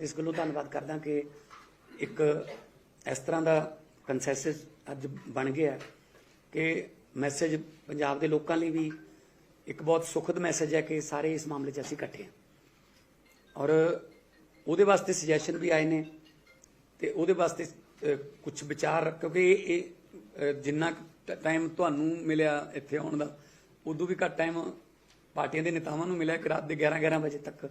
ਇਸ ਗੱਲੋਂ ਧੰਨਵਾਦ ਕਰਦਾ ਕਿ ਇੱਕ ਇਸ ਤਰ੍ਹਾਂ ਦਾ ਕੰਸੈਂਸਸ ਅੱਜ ਬਣ ਗਿਆ ਕਿ ਮੈਸੇਜ ਪੰਜਾਬ ਦੇ ਲੋਕਾਂ ਲਈ ਵੀ ਇੱਕ ਬਹੁਤ ਸੁਖਦ ਮੈਸੇਜ ਹੈ ਕਿ ਸਾਰੇ ਇਸ ਮਾਮਲੇ 'ਚ ਅਸੀਂ ਇਕੱਠੇ ਹਾਂ। ਔਰ ਉਹਦੇ ਵਾਸਤੇ ਸੁਜੈਸ਼ਨ ਵੀ ਆਏ ਨੇ ਤੇ ਉਹਦੇ ਵਾਸਤੇ ਕੁਝ ਵਿਚਾਰ ਕਿਉਂਕਿ ਇਹ ਇਹ, ਅਹ, ਜਿੰਨਾ ਟਾਈਮ ਤੁਹਾਨੂੰ ਮਿਲਿਆ ਇੱਥੇ ਆਉਣ ਦਾ ਉਦੋਂ ਵੀ ਘੱਟ ਟਾਈਮ ਪਾਰਟੀਆਂ ਦੇ ਨੇਤਾਵਾਂ ਨੂੰ ਮਿਲਿਆ ਕਿ ਰਾਤ ਦੇ 11 11 ਵਜੇ ਤੱਕ।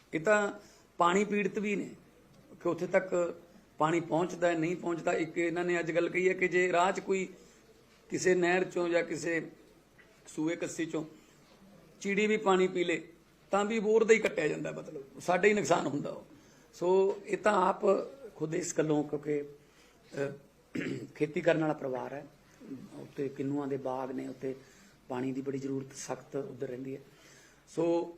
ਇਹ ਤਾਂ ਪਾਣੀ ਪੀੜਤ ਵੀ ਨੇ, ਕਿ ਉੱਥੇ ਤੱਕ ਪਾਣੀ ਪਹੁੰਚਦਾ ਹੈ, ਨਹੀਂ ਪਹੁੰਚਦਾ। ਇੱਕ ਇਹਨਾਂ ਨੇ ਅੱਜ ਗੱਲ ਕਹੀ ਹੈ ਕਿ ਜੇ ਰਾਹ 'ਚ ਕੋਈ ਕਿਸੇ ਨਹਿਰ ਚੋਂ ਜਾਂ ਕਿਸੇ ਸੂਏ ਕੱਸੀ ਚੋਂ ਚਿੜੀ ਵੀ ਪਾਣੀ ਪੀ ਲੇ, ਤਾਂ ਵੀ ਬੋਰ ਦਾ ਹੀ ਕੱਟਿਆ ਜਾਂਦਾ ਮਤਲਬ ਸਾਡੇ ਹੀ ਨੁਕਸਾਨ ਹੁੰਦਾ ਉਹ। ਸੋ ਇਹ ਤਾਂ ਆਪ ਖੁਦ ਇਸ ਗੱਲੋਂ ਕਿਉਂਕਿ ਖੇਤੀ ਕਰਨ ਵਾਲਾ ਪਰਿਵਾਰ ਹੈ। ਉੱਤੇ ਕਿੰਨੂਆਂ ਦੇ ਬਾਗ ਨੇ ਉੱਤੇ ਪਾਣੀ ਦੀ ਬੜੀ ਜ਼ਰੂਰਤ ਸਖਤ ਉਧਰ ਰਹਿੰਦੀ ਹੈ। ਸੋ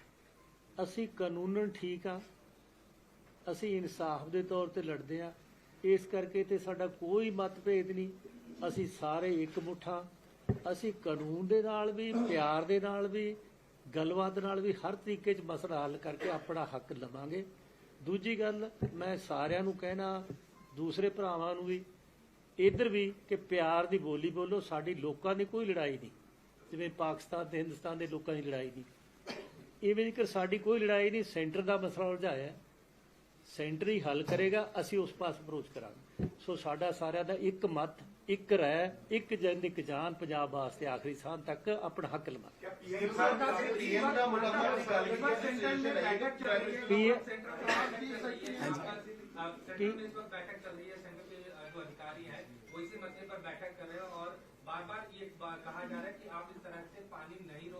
ਅਸੀਂ ਕਾਨੂੰਨਨ ਠੀਕ ਆ, ਅਸੀਂ ਇਨਸਾਫ ਦੇ ਤੌਰ ਤੇ ਲੜਦੇ ਆ, ਇਸ ਕਰਕੇ ਤੇ ਸਾਡਾ ਕੋਈ ਮਤਭੇਦ ਨਹੀਂ। ਅਸੀਂ ਸਾਰੇ ਇੱਕ ਮੁੱਠਾ ਅਸੀਂ ਕਾਨੂੰਨ ਦੇ ਨਾਲ ਵੀ, ਪਿਆਰ ਦੇ ਨਾਲ ਵੀ, ਗੱਲਬਾਤ ਨਾਲ ਵੀ ਹਰ ਤਰੀਕੇ 'ਚ ਮਸਲਾ ਹੱਲ ਕਰਕੇ ਆਪਣਾ ਹੱਕ ਲਵਾਂਗੇ। ਦੂਜੀ ਗੱਲ, ਮੈਂ ਸਾਰਿਆਂ ਨੂੰ ਕਹਿਣਾ, ਦੂਸਰੇ ਭਰਾਵਾਂ ਨੂੰ ਵੀ, ਇੱਧਰ ਵੀ ਕਿ ਪਿਆਰ ਦੀ ਬੋਲੀ ਬੋਲੋ, ਸਾਡੀ ਲੋਕਾਂ ਦੀ ਕੋਈ ਲੜਾਈ ਨਹੀਂ। ਜਿਵੇਂ ਪਾਕਿਸਤਾਨ ਤੇ ਹਿੰਦੁਸਤਾਨ ਦੇ ਲੋਕਾਂ ਦੀ ਲੜਾਈ ਨਹੀਂ। ਇਵੇਂ ਜੇਕਰ ਸਾਡੀ ਕੋਈ ਲੜਾਈ ਨਹੀਂ ਸੈਂਟਰ ਦਾ ਮਸਲਾ ਉਲਝਾਇਆ ਹੈ। ਸੈਂਟਰ ਹੀ ਹੱਲ ਕਰੇਗਾ ਅਸੀਂ ਉਸ ਪਾਸ ਅਪਰੋਚ ਕਰਾਂਗੇ ਸੋ ਸਾਡਾ ਸਾਰਿਆਂ ਦਾ ਇੱਕ ਮਤ ਇੱਕ ਰਹਿ ਇੱਕ ਜਨ ਇੱਕ ਜਾਨ ਪੰਜਾਬ ਵਾਸਤੇ ਆਖਰੀ ਸਾਹ ਤੱਕ ਆਪਣਾ ਹੱਕ ਲਵਾਂਗੇ ਪੀਐਮ ਸਾਹਿਬ ਦਾ ਪੀਐਮ ਦਾ ਮੁਲਾਕਾਤ ਦੀ ਗੱਲ ਕੀਤੀ ਹੈ ਸੈਸ਼ਨ ਹੈ ਪੀ सेंटर में इस वक्त बैठक चल रही है सेंटर के जो अधिकारी हैं वो इसी मसले पर बैठक कर रहे हैं और बार बार ये बात कहा जा रहा है कि आप इस तरह से पानी नहीं रोक सकते जिस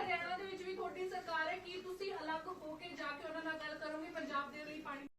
ਨਾਲ ਗੱਲ ਕਰੋਗੇ ਪੰਜਾਬ ਦੇ ਲਈ ਪਾਣੀ